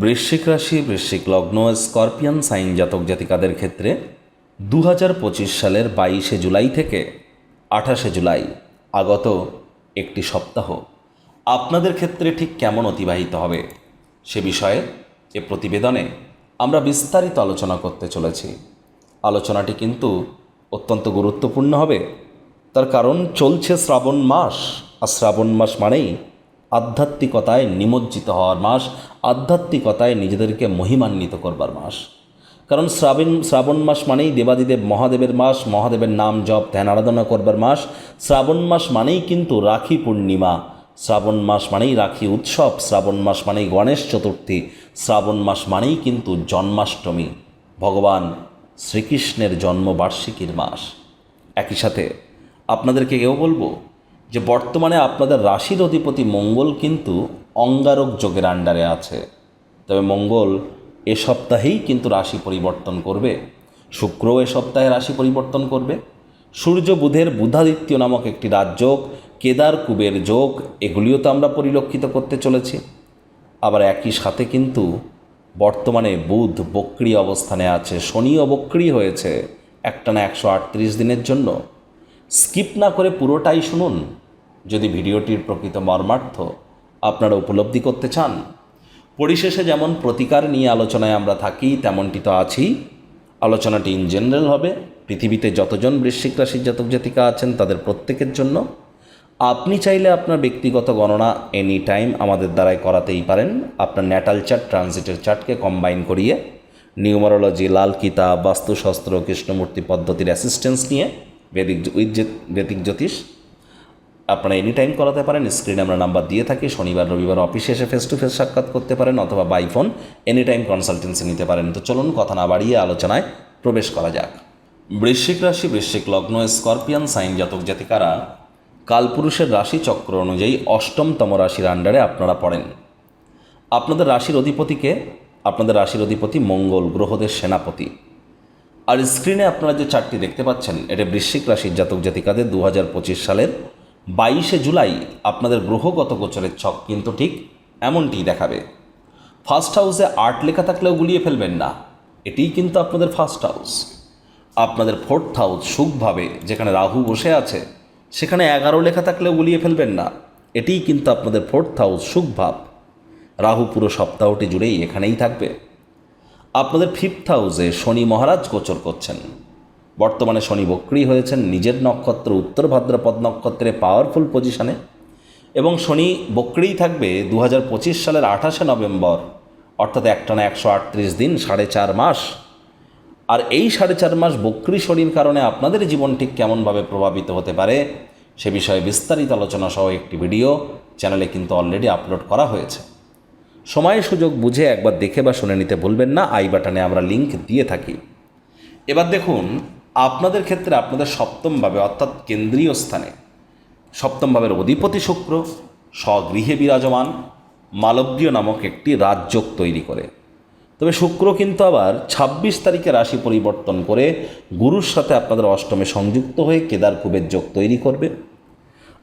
বৃশ্চিক রাশি, বৃশ্চিক লগ্ন, স্করপিয়ান সাইন জাতক জাতিকাদের ক্ষেত্রে দু হাজার পঁচিশ সালের বাইশে জুলাই থেকে আঠাশে জুলাই আগত একটি সপ্তাহ। আপনাদের ক্ষেত্রে ঠিক কেমন অতিবাহিত হবে সে বিষয়ে এ প্রতিবেদনে আমরা বিস্তারিত আলোচনা করতে চলেছি। আলোচনাটি কিন্তু অত্যন্ত গুরুত্বপূর্ণ হবে। তার কারণ চলছে শ্রাবণ মাস। আর শ্রাবণ মাস মানেই আধ্যাত্মিকতায় নিমজ্জিত হওয়ার মাস, আধ্যাত্মিকতায় নিজেদেরকে মহিমান্বিত করবার মাস। কারণ শ্রাবণ শ্রাবণ মাস মানেই দেবাদিদেব মহাদেবের মাস, মহাদেবের নাম জপ, ধ্যান, আরাধনা করবার মাস। শ্রাবণ মাস মানেই কিন্তু রাখি পূর্ণিমা। শ্রাবণ মাস মানেই রাখি উৎসব। শ্রাবণ মাস মানেই গণেশ চতুর্থী। শ্রাবণ মাস মানেই কিন্তু জন্মাষ্টমী। ভগবান শ্রীকৃষ্ণের জন্মবার্ষিকীর মাস। একই সাথে আপনাদেরকে এও বলব যে বর্তমানে আপনাদের রাশির অধিপতি মঙ্গল কিন্তু অঙ্গারক যোগের আন্ডারে আছে। তবে মঙ্গল এ সপ্তাহেই কিন্তু রাশি পরিবর্তন করবে। শুক্র এ সপ্তাহে রাশি পরিবর্তন করবে। সূর্য বুধের বুধাদিত্য নামক একটি রাজযোগ কেদার কুবের যোগ, এগুলিও তো আমরা পরিলক্ষিত করতে চলেছি। আবার একই সাথে কিন্তু বর্তমানে বুধ বক্রি অবস্থানে আছে, শনিও বক্রি হয়েছে একটানা একশো আটত্রিশ দিনের জন্য। স্কিপ না করে পুরোটাই শুনুন। যদি ভিডিওটির প্রকৃত মর্মার্থ আপনারা উপলব্ধি করতে চান, পরিশেষে যেমন প্রতিকার নিয়ে আলোচনায় আমরা থাকি, তেমনটি তো আছি আলোচনাটি ইন জেনারেল হবে। পৃথিবীতে যতজন বৃশ্চিক রাশির জাতক জাতিকা আছেন, তাদের প্রত্যেকের জন্য। আপনি চাইলে আপনার ব্যক্তিগত গণনা এনি টাইম আমাদের দ্বারাই করাতেই পারেন। আপনার ন্যাটাল চার্ট ট্রানজিটের চার্টকে কম্বাইন করিয়ে নিউমারোলজি, লাল কিতাব, বাস্তুশাস্ত্র, কৃষ্ণমূর্তি পদ্ধতির অ্যাসিস্ট্যান্স নিয়ে, বেদিক উইথ বেদিক জ্যোতিষ আপনারা এনি টাইম করাতে পারেন স্ক্রিনে আমরা নাম্বার দিয়ে থাকি, শনিবার, রবিবার অফিসে এসে ফেস টু ফেস সাক্ষাৎ করতে পারেন অথবা by phone any time consultancy নিতে পারেন। তো চলুন কথা না বাড়িয়ে আলোচনায় প্রবেশ করা যাক। বৃশ্চিক রাশি, বৃশ্চিক লগ্ন স্করপিয়ান সাইন জাতক জাতিকারা কালপুরুষের রাশি চক্র অনুযায়ী অষ্টমতম রাশির আন্ডারে আপনারা পড়েন। আপনাদের রাশির অধিপতিকে আপনাদের রাশির অধিপতি মঙ্গল গ্রহদের সেনাপতি। আর স্ক্রিনে আপনারা যে চারটি দেখতে পাচ্ছেন, এটা বৃশ্চিক রাশির জাতক জাতিকাদের দু সালের বাইশে জুলাই আপনাদের গ্রহগত গোচরের ছক কিন্তু ঠিক এমনটিই দেখাবে। ফার্স্ট হাউসে আর্ট লেখা থাকলেও গুলিয়ে ফেলবেন না। এটিই কিন্তু আপনাদের ফার্স্ট হাউস। আপনাদের ফোর্থ হাউস সুখভাবে যেখানে রাহু বসে আছে, সেখানে এগারো লেখা থাকলেও গুলিয়ে ফেলবেন না। এটিই কিন্তু আপনাদের ফোর্থ হাউস সুখভাব। রাহু পুরো সপ্তাহটি জুড়েই এখানেই থাকবে। আপনাদের ফিফথ হাউসে শনি মহারাজ গোচর করছেন। বর্তমানে শনি বক্রি হয়েছেন, নিজের নক্ষত্র, উত্তর ভাদ্রপদ নক্ষত্রে পাওয়ারফুল পজিশনে এবং শনি বক্রিই থাকবে দু হাজার পঁচিশ সালের আঠাশে নভেম্বর, অর্থাৎ একটানা একশো আটত্রিশ দিন, সাড়ে চার মাস। আর এই সাড়ে চার মাস বক্রি শনির কারণে আপনাদের জীবন ঠিক কেমনভাবে প্রভাবিত হতে পারে, সে বিষয়ে বিস্তারিত আলোচনা সহ একটি ভিডিও চ্যানেলে কিন্তু অলরেডি আপলোড করা হয়েছে। সময় সুযোগ বুঝে একবার দেখে বা শুনে নিতে ভুলবেন না, আই বাটনে আমরা লিংক দিয়ে থাকি। এবার দেখুন আপনাদের ক্ষেত্রে আপনাদের সপ্তমভাবে, অর্থাৎ কেন্দ্রীয় স্থানে, সপ্তমভাবের অধিপতি শুক্র, স্বগৃহে বিরাজমান মালব্য নামক একটি রাজযোগ তৈরি করে। তবে শুক্র কিন্তু আবার ২৬ তারিখে রাশি পরিবর্তন করে গুরুর সাথে আপনাদের অষ্টমে সংযুক্ত হয়ে কেদার কুবের যোগ তৈরি করবে।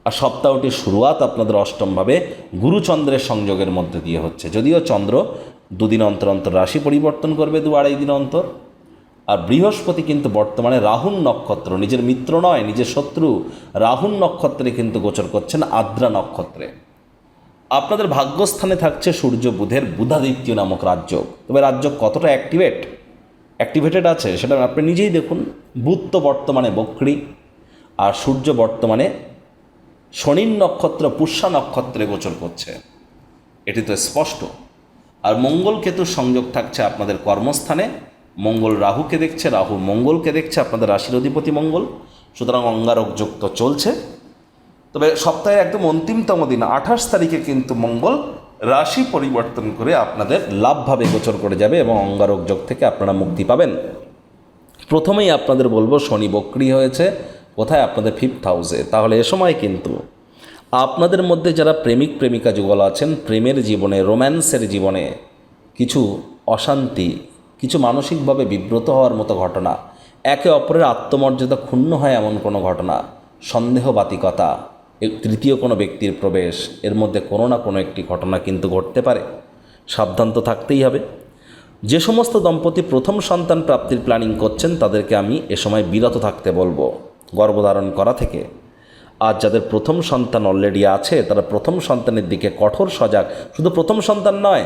আর সপ্তাহটির শুরুয়াত আপনাদের অষ্টমভাবে গুরুচন্দ্রের সংযোগের মধ্যে দিয়ে হচ্ছে। যদিও চন্দ্র দুদিন অন্তর অন্তর রাশি পরিবর্তন করবে দু আড়াই দিন অন্তর। আর বৃহস্পতি কিন্তু বর্তমানে রাহুল নক্ষত্র, নিজের মিত্র নয়, নিজের শত্রু। রাহুল নক্ষত্রে কিন্তু গোচর করছেন আদ্রা নক্ষত্রে। আপনাদের ভাগ্যস্থানে থাকছে সূর্য, বুধের বুধাদিত্য নামক রাজ্য। তবে রাজ্য কতটা অ্যাক্টিভেট অ্যাক্টিভেটেড আছে, সেটা আপনি নিজেই দেখুন। বুধ তো বর্তমানে বক্রি, আর সূর্য বর্তমানে শনির নক্ষত্র, পুষ্যা নক্ষত্রে গোচর করছে। এটি তো স্পষ্ট। আর মঙ্গল কেতুর সংযোগ থাকছে আপনাদের কর্মস্থানে। মঙ্গল রাহুকে দেখছে, রাহু মঙ্গলকে দেখছে, আপনাদের রাশির অধিপতি মঙ্গল। সুতরাং অঙ্গারক যোগ তো চলছে। তবে সপ্তাহের একদম অন্তিমতম দিন, আঠাশ তারিখে কিন্তু মঙ্গল রাশি পরিবর্তন করে আপনাদের লাভভাবে গোচর করে যাবে এবং অঙ্গারক যোগ থেকে আপনারা মুক্তি পাবেন। প্রথমেই আপনাদের বলব, শনি বক্রি হয়েছে, কোথায়? আপনাদের ফিফথ হাউসে তাহলে এ সময় কিন্তু আপনাদের মধ্যে যারা প্রেমিক, প্রেমিকা যুগল আছেন, প্রেমের জীবনে রোম্যান্সের জীবনে কিছু অশান্তি কিছু মানসিকভাবে বিব্রত হওয়ার মতো ঘটনা। একে অপরের আত্মমর্যাদা ক্ষুণ্ণ হয় এমন কোনো ঘটনা। সন্দেহবাতিকতা। তৃতীয় কোনো ব্যক্তির প্রবেশ। এর মধ্যে কোনো না কোনো একটি ঘটনা কিন্তু ঘটতে পারে। সাবধান তো থাকতেই হবে। যে সমস্ত দম্পতি প্রথম সন্তান প্রাপ্তির প্ল্যানিং করছেন, তাদেরকে আমি এ সময় বিরত থাকতে বলব। গর্ভধারণ করা থেকে। আর যাদের প্রথম সন্তান অলরেডি আছে, তারা প্রথম সন্তানের দিকে কঠোর সজাগ। শুধু প্রথম সন্তান নয়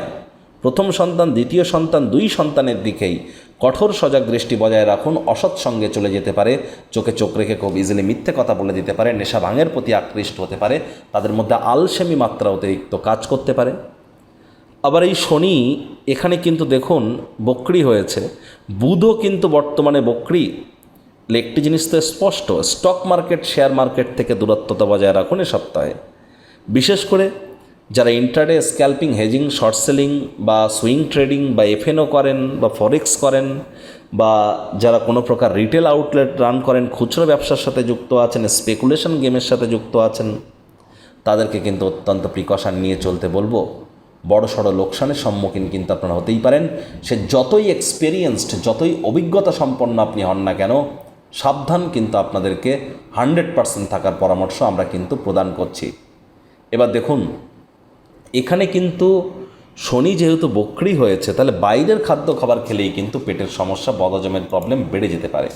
প্রথম সন্তান, দ্বিতীয় সন্তান, দুই সন্তানের দিকেই কঠোর সজাগ দৃষ্টি বজায় রাখুন, অসৎ সঙ্গে চলে যেতে পারে, চোখে চোখ রেখে খুব ইজিলি মিথ্যে কথা বলে দিতে পারে, নেশা ভাঙের প্রতি আকৃষ্ট হতে পারে, তাদের মধ্যে আলসেমি মাত্রা অতিরিক্ত কাজ করতে পারে। আবার এই শনি এখানে কিন্তু দেখুন বক্রি হয়েছে, বুধও কিন্তু বর্তমানে বক্রি। একটি জিনিস তো স্পষ্ট স্টক মার্কেট শেয়ার মার্কেট থেকে দূরত্বতা বজায় রাখুন এ সপ্তাহে। বিশেষ করে যারা intraday scalping hedging short selling বা সুইং ট্রেডিং বা এফএনও করেন বা ফরেক্স করেন বা যারা কোনো প্রকার রিটেল আউটলেট রান করেন, খুচরো ব্যবসার সাথে যুক্ত আছেন স্পেকুলেশন গেমের সাথে যুক্ত আছেন, তাদেরকে কিন্তু অত্যন্ত প্রিকশন নিয়ে চলতে বলব। বড় সড়ো লোকসানের সম্মুখীন কিন্তু আপনারা হতেই পারেন। সে যতই এক্সপেরিয়েন্সড যতই অভিজ্ঞতা সম্পন্ন আপনি হন না কেন, সাবধান কিন্তু আপনাদেরকে হান্ড্রেড পার্সেন্ট থাকার পরামর্শ আমরা কিন্তু প্রদান করছি। এবার দেখুন এখানে কিন্তু শনি যেহেতু বক্রি হয়েছে, তাহলে বাইরের খাদ্য খাবার খেলেই কিন্তু পেটের সমস্যা বদজমের প্রবলেম বেড়ে যেতে পারে।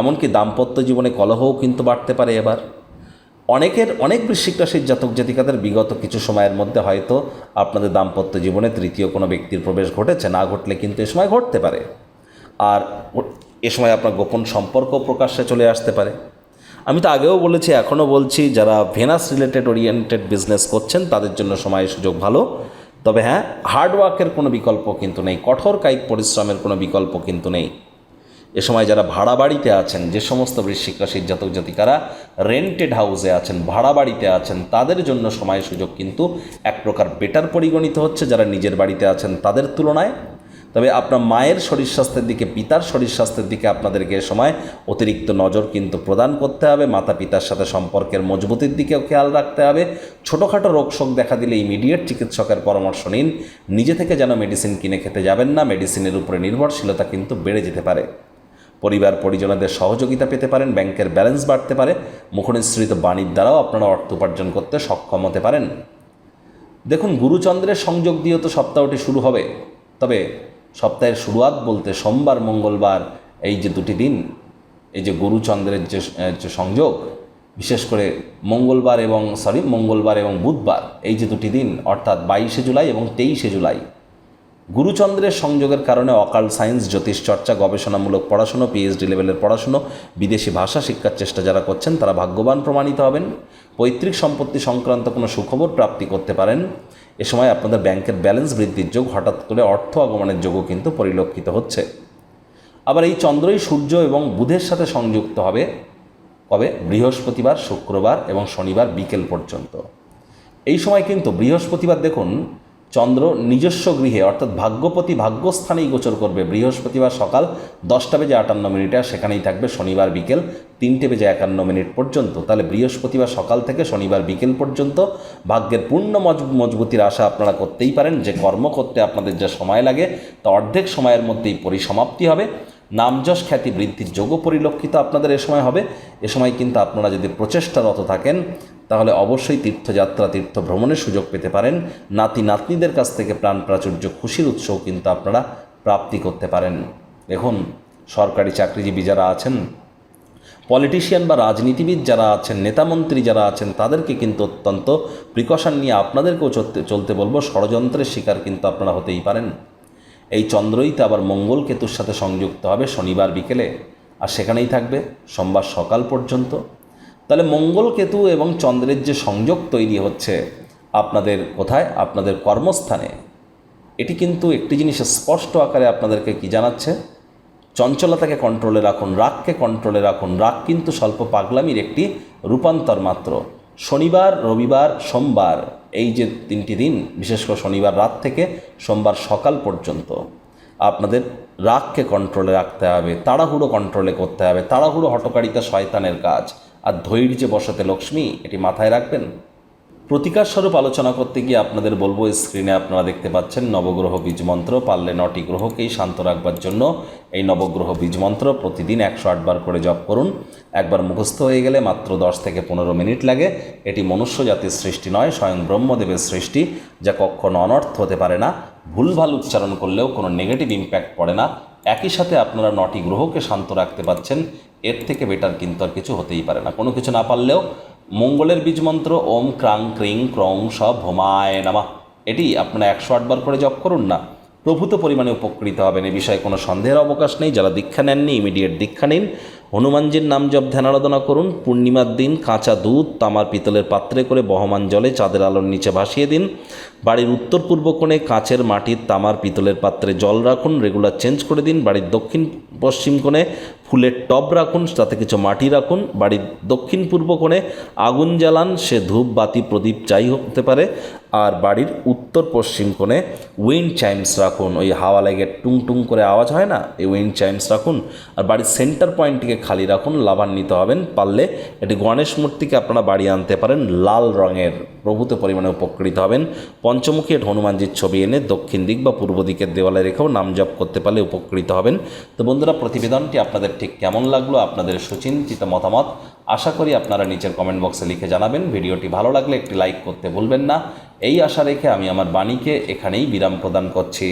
এমনকি দাম্পত্য জীবনে কলহও কিন্তু বাড়তে পারে এবার। অনেকের, অনেক বৃশ্চিক রাশির জাতক জাতিকাদের বিগত কিছু সময়ের মধ্যে হয়তো আপনাদের দাম্পত্য জীবনে তৃতীয় কোনো ব্যক্তির প্রবেশ ঘটেছে, না ঘটলে কিন্তু এ সময় ঘটতে পারে। আর এ সময় আপনার গোপন সম্পর্ক প্রকাশ্যে চলে আসতে পারে। আমি তো আগেও বলেছি, এখনও বলছি, যারা ভেনাস রিলেটেড ওরিয়েন্টেড বিজনেস করছেন, তাদের জন্য সময় সুযোগ ভালো। তবে হ্যাঁ হার্ডওয়ার্কের কোনো বিকল্প কিন্তু নেই, কঠোর কায়িক পরিশ্রমের কোনো বিকল্প কিন্তু নেই। এ সময় যারা ভাড়া বাড়িতে আছেন, যে সমস্ত বৃশ্চিক রাশির জাতক জাতিকারা রেন্টেড হাউসে আছেন, ভাড়া বাড়িতে আছেন, তাদের জন্য সময় সুযোগ কিন্তু এক প্রকার বেটার পরিগণিত হচ্ছে, যারা নিজের বাড়িতে আছেন, তাদের তুলনায় তবে আপনার মায়ের শরীর স্বাস্থ্যের দিকে, পিতার শরীর স্বাস্থ্যের দিকে আপনাদেরকে এ সময় অতিরিক্ত নজর কিন্তু প্রদান করতে হবে। মাতা পিতার সাথে সম্পর্কের মজবুতির দিকেও খেয়াল রাখতে হবে। ছোটোখাটো রোগ শোক দেখা দিলে ইমিডিয়েট চিকিৎসকের পরামর্শ নিন। নিজে থেকে যেন মেডিসিন কিনে খেতে যাবেন না। মেডিসিনের উপরে নির্ভরশীলতা কিন্তু বেড়ে যেতে পারে। পরিবার পরিজনদের সহযোগিতা পেতে পারেন। ব্যাংকের ব্যালেন্স বাড়তে পারে। মুখনিসৃত বাণীর দ্বারাও আপনারা অর্থ উপার্জন করতে সক্ষম হতে পারেন। দেখুন, গুরুচন্দ্রের সংযোগ দিয়ে তো সপ্তাহটি শুরু হবে। তবে সপ্তাহের শুরুয়াত বলতে সোমবার, মঙ্গলবার এই যে দুটি দিন, এই যে গুরুচন্দ্রের যে সংযোগ, বিশেষ করে মঙ্গলবার এবং সরি মঙ্গলবার এবং বুধবার, এই যে দুটি দিন, অর্থাৎ বাইশে জুলাই এবং তেইশে জুলাই গুরুচন্দ্রের সংযোগের কারণে অকাল সায়েন্স, জ্যোতিষ চর্চা, গবেষণামূলক পড়াশুনো পিএইচডি লেভেলের পড়াশুনো, বিদেশি ভাষা শিক্ষার চেষ্টা যারা করছেন, তারা ভাগ্যবান প্রমাণিত হবেন। পৈতৃক সম্পত্তি সংক্রান্ত কোনো সুখবর প্রাপ্তি করতে পারেন। এ সময় আপনাদের ব্যাংকের ব্যালেন্স বৃদ্ধির যোগ হঠাৎ করে অর্থ আগমনের যোগও কিন্তু পরিলক্ষিত হচ্ছে। আবার এই চন্দ্রই সূর্য এবং বুধের সাথে সংযুক্ত হবে কবে? বৃহস্পতিবার, শুক্রবার এবং শনিবার বিকেল পর্যন্ত। এই সময় কিন্তু বৃহস্পতিবার দেখুন চন্দ্র নিজস্ব গৃহে, অর্থাৎ ভাগ্যপতি ভাগ্যস্থানেই গোচর করবে। বৃহস্পতিবার সকাল দশটা বেজে আটান্ন মিনিটে, আর সেখানেই থাকবে শনিবার বিকেল তিনটে বেজে একান্ন মিনিট পর্যন্ত। তাহলে বৃহস্পতিবার সকাল থেকে শনিবার বিকেল পর্যন্ত ভাগ্যের পূর্ণ মজ- মজবুতির আশা আপনারা করতেই পারেন। যে কর্ম করতে আপনাদের যা সময় লাগে, তা অর্ধেক সময়ের মধ্যেই পরিসমাপ্তি হবে। নামযশ খ্যাতি বৃদ্ধির যোগও পরিলক্ষিত আপনাদের এ সময় হবে। এ সময় কিন্তু আপনারা যদি প্রচেষ্টারত থাকেন তাহলে অবশ্যই তীর্থযাত্রা তীর্থ ভ্রমণের সুযোগ পেতে পারেন। নাতি, নাতনিদের কাছ থেকে প্রাণ প্রাচুর্য, খুশির উৎসও কিন্তু আপনারা প্রাপ্তি করতে পারেন। দেখুন, সরকারি চাকরিজীবী যারা আছেন, পলিটিশিয়ান বা রাজনীতিবিদ যারা আছেন নেতামন্ত্রী যারা আছেন, তাদেরকে কিন্তু অত্যন্ত প্রিকশন নিয়ে আপনাদেরকেও চলতে চলতে বলব, ষড়যন্ত্রের শিকার কিন্তু আপনারা হতেই পারেন। এই চন্দ্রই তো আবার মঙ্গল কেতুর সাথে সংযুক্ত হবে শনিবার বিকেলে। আর সেখানেই থাকবে সোমবার সকাল পর্যন্ত। তাহলে মঙ্গল কেতু এবং চন্দ্রের যে সংযোগ তৈরি হচ্ছে আপনাদের কোথায়? আপনাদের কর্মস্থানে। এটি কিন্তু একটি জিনিস স্পষ্ট আকারে আপনাদেরকে কি জানাচ্ছে? চঞ্চলতাকে কন্ট্রোলে রাখুন, রাগকে কন্ট্রোলে রাখুন। রাগ কিন্তু স্বল্প পাগলামির একটি রূপান্তর মাত্র। শনিবার, রবিবার, সোমবার, এই যে তিনটি দিন, বিশেষ করে শনিবার রাত থেকে সোমবার সকাল পর্যন্ত আপনাদের রাগকে কন্ট্রোলে রাখতে হবে, তাড়াহুড়ো কন্ট্রোলে করতে হবে। তাড়াহুড়ো হটকারিতা শয়তানের কাজ। আর ধৈর্যে বসাতে লক্ষ্মী, এটি মাথায় রাখবেন। প্রতিকার স্বরূপ আলোচনা করতে গিয়ে আপনাদের বলব স্ক্রিনে আপনারা দেখতে পাচ্ছেন নবগ্রহ বীজ মন্ত্র, পারলে নটি গ্রহকেই শান্ত রাখবার জন্য এই নবগ্রহ বীজ মন্ত্র প্রতিদিন একশো আটবার করে জপ করুন। একবার মুখস্থ হয়ে গেলে মাত্র দশ থেকে পনেরো মিনিট লাগে। এটি মনুষ্য জাতির সৃষ্টি নয়, স্বয়ং ব্রহ্মদেবের সৃষ্টি, যা কখনো অনর্থ হতে পারে না। ভুলভাল উচ্চারণ করলেও কোনো নেগেটিভ ইম্প্যাক্ট পড়ে না। একই সাথে আপনারা নটি গ্রহকে শান্ত রাখতে পারছেন। এর থেকে বেটার কিন্তু আর কিছু হতেই পারে না। কোনো কিছু না পারলেও মঙ্গলের বীজমন্ত্র ওম ক্রাং ক্রিং ক্রং স ভোমায় নামা। এটি আপনারা একশো আটবার করে জপ করুন না। প্রভূত পরিমাণে উপকৃত হবেন এ বিষয়ে কোনো সন্দেহের অবকাশ নেই। যারা দীক্ষা নেননি ইমিডিয়েট দীক্ষা নিন। হনুমানজির নাম জপ ধ্যান আরাধনা করুন, পূর্ণিমার দিন কাঁচা দুধ, তামার পিতলের পাত্রে করে বহমান জলে চাঁদের আলোর নিচে ভাসিয়ে দিন। বাড়ির উত্তর পূর্ব কোণে কাঁচের মাটির তামার পিতলের পাত্রে জল রাখুন, রেগুলার চেঞ্জ করে দিন। বাড়ির দক্ষিণ পশ্চিম কোণে ফুলের টব রাখুন, তাতে কিছু মাটি রাখুন। বাড়ির দক্ষিণ পূর্ব কোণে আগুন জ্বালান, সে ধূপ, বাতি, প্রদীপ যাই হতে পারে। আর বাড়ির উত্তর পশ্চিম কোণে উইন্ড চাইমস রাখুন। ওই হাওয়া লেগে টুং টুং করে আওয়াজ হয় না? এই উইন্ড চাইমস রাখুন আর বাড়ির সেন্টার পয়েন্টটিকে খালি রাখুন, লাভান্বিত হবেন। পারলে এটি গণেশ মূর্তিকে আপনারা বাড়ি আনতে পারেন, লাল রঙের। প্রভূত পরিমাণে উপকৃত হবেন। পঞ্চমুখী একটি হনুমানজির ছবি এনে দক্ষিণ দিক বা পূর্ব দিকের দেওয়ালে রেখেও নাম জপ করতে পারলে উপকৃত হবেন। তো বন্ধুরা, প্রতিবেদনটি আপনাদের ঠিক কেমন লাগল? আপনাদের সুচিন্তিত মতামত আশা করি আপনারা নিচের কমেন্ট বক্সে লিখে জানাবেন। ভিডিওটি ভালো লাগলে একটি লাইক করতে ভুলবেন না। এই আশা রেখে আমি আমার বাণীকে এখানেই বিরাম প্রদান করছি।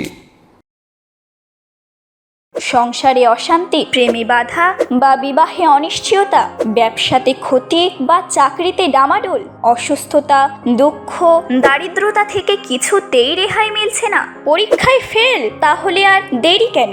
সংসারে অশান্তি, প্রেমে বাধা বা বিবাহে অনিশ্চয়তা, ব্যবসাতে ক্ষতি বা চাকরিতে ডামাডোল, অসুস্থতা, দুঃখ, দারিদ্রতা থেকে কিছুতেই রেহাই মিলছে না। পরীক্ষায় ফেল তাহলে আর দেরি কেন?